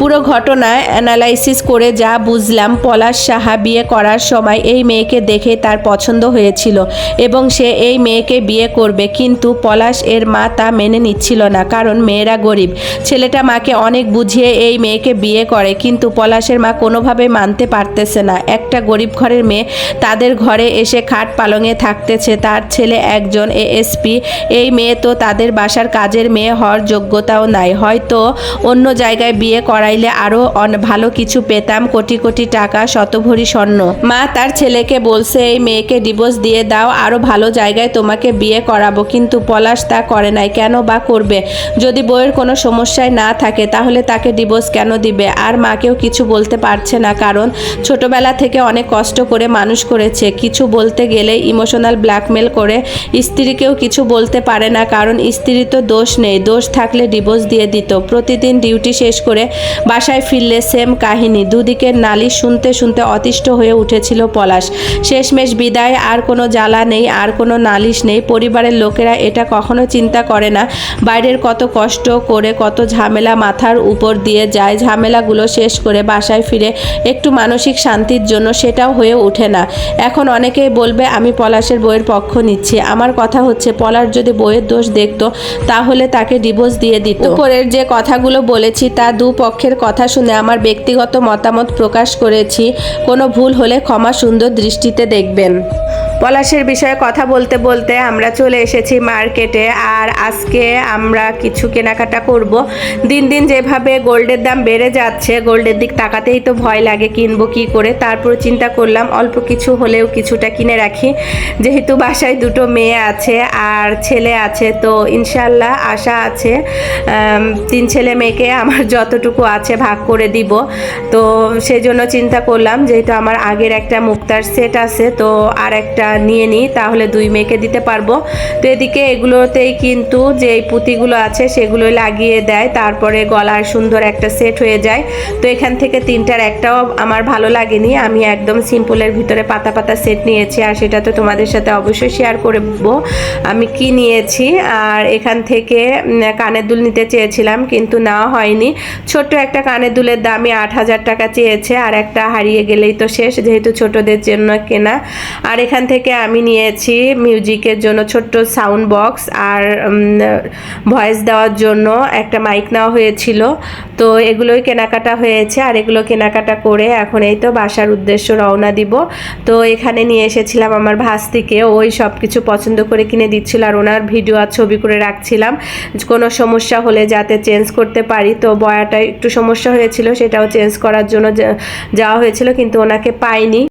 পুরো ঘটনা অ্যানালাইসিস করে যা বুঝলাম পলাশ সাহা বিয়ে করার সময় এই মেয়েকে দেখে তার পছন্দ হয়েছিল এবং সে এই মেয়েকে বিয়ে করবে। কিন্তু পলাশ এর মা তা মেনে নিচ্ছিল না, কারণ মেয়েরা গরিব। ছেলেটা মাকে অনেক বুঝিয়ে এই মেয়েকে বিয়ে করে, কিন্তু পলাশের মা কোনোভাবে মানতে পারতেছে না। একটা গরিব ঘরের মেয়ে তাদের ঘরে এসে খাট পালঙে থাকতেছে। তার ছেলে একজন এএসপি এই মেয়ে তো তাদের বাসার কাজের মেয়ে হওয়ার যোগ্যতাও নাই। হয়তো অন্য জায়গায় বিয়ে করাইলে আরও ভালো কিছু পেতাম কোটি কোটি টাকা শতভরি স্বর্ণ। মা তার ছেলেকে বলছে, এই মেয়েকে ডিভোর্স দিয়ে দাও আরও ভালো জায়গায় তোমাকে বিয়ে করাবো। কিন্তু পলাশ তা করে নাই, কেন বা করবে? যদি বইয়ের কোনো সমস্যায় না থাকে, তাহলে তাকে ডিভোর্স কেন দিবে? আর মাকেও কিছু বলতে পারছে না, কারণ ছোটবেলা থেকে অনেক কষ্ট করে মানুষ করেছে। কিছু বলতে গেলে ইমোশনাল ব্ল্যাকমেল করে স্ত্রীকেও কিছু বলতে পারে না, কারণ স্ত্রী তো দোষ নেই। দোষ থাকলে ডিভোর্স দিয়ে দিত। প্রতিদিন ডিউটি শেষ করে বাসায় ফিরলে সেম কাহিনী। দুদিকের নালিশ শুনতে শুনতে অতিষ্ঠ হয়ে উঠেছিল পলাশ। শেষমেশ বিদায়, আর কোনো জ্বালা নেই, আর কোনো নালিশ নেই। পরিবারের লোকেরা এটা কখনো চিন্তা করে না। বাইরের কত কষ্ট করে কত ঝামেলা মাথার উপর দিয়ে যায়, ঝামেলাগুলো শেষ করে বাসায় ফিরে একটু মানসিক শান্তির জন্য সেটাও হয়ে ওঠে না। এখন অনেকেই বলবে, আমি পলাশের বইয়ের পক্ষ নিচ্ছি। আমার কথা হচ্ছে, পলাশ যদি বইয়ের দোষ দেখত, তাহলে তাকে ডিভোর্স দিয়ে দিত। উপরের যে কথাগুলো বলেছি, তা দু পক্ষের কথা শুনে আমার ব্যক্তিগত মতামত প্রকাশ করেছি। কোনো ভুল হলে ক্ষমা সুন্দর দৃষ্টিতে দেখবেন। পলাশের বিষয়ে কথা বলতে বলতে আমরা চলে এসেছি মার্কেটে আর আজকে আমরা কিছু কেনাকাটা করব। দিন দিন যেভাবে গোল্ডের দাম বেড়ে যাচ্ছে, গোল্ডের দিক তাকাতেই তো ভয় লাগে কিনবো কি করে। তারপর চিন্তা করলাম, অল্প কিছু হলেও কিছুটা কিনে রাখি। যেহেতু বাসায় দুটো মেয়ে আছে আর ছেলে আছে, তো ইনশাল্লাহ আশা আছে তিন ছেলে মেয়েকে আমার যতটুকু আছে ভাগ করে দিব। তো সেই জন্য চিন্তা করলাম, যেহেতু আমার আগের একটা মুক্তার সেট আছে, তো আর একটা নিয়ে নিই, তাহলে দুই মেয়েকে দিতে পারব। তো এদিকে এগুলোতেই কিন্তু যে পুঁতিগুলো আছে সেগুলো লাগিয়ে দেয়, তারপরে গলার সুন্দর একটা সেট হয়ে যায়। তো এখান থেকে তিনটার একটাও আমার ভালো লাগেনি, আমি একদম সিম্পলের ভিতরে পাতা পাতা সেট নিয়েছি, আর সেটা তো তোমাদের সাথে অবশ্যই শেয়ার করব। আমি কি নিয়েছি, আর এখান থেকে কানের দুল নিতে চেয়েছিলাম, কিন্তু নেওয়া হয়নি। ছোট্ট একটা কানের দুলের দামই আট হাজার টাকা চেয়েছে, আর একটা হারিয়ে গেলেই তো শেষ, যেহেতু ছোটদের জন্য কেনা। আর এখান থেকে আমি নিয়েছি মিউজিকের জন্য ছোট্ট সাউন্ড বক্স আর ভয়েস দেওয়ার জন্য একটা মাইক নেওয়া হয়েছিল। তো এগুলোই কেনাকাটা হয়েছে আর এগুলো কেনাকাটা করে এখন এই তো বাসার উদ্দেশ্য রওনা দিব। তো এখানে নিয়ে এসেছিলাম আমার ভাস্তিকে। ওই সব কিছু পছন্দ করে কিনে দিচ্ছিল আর ওনার ভিডিও আর ছবি করে রাখছিলাম। কোনো সমস্যা হলে যাতে চেঞ্জ করতে পারি। তো বয়াটা একটু সমস্যা হয়েছিল, সেটাও চেঞ্জ করার জন্য যাওয়া হয়েছিল, কিন্তু ওনাকে পাইনি।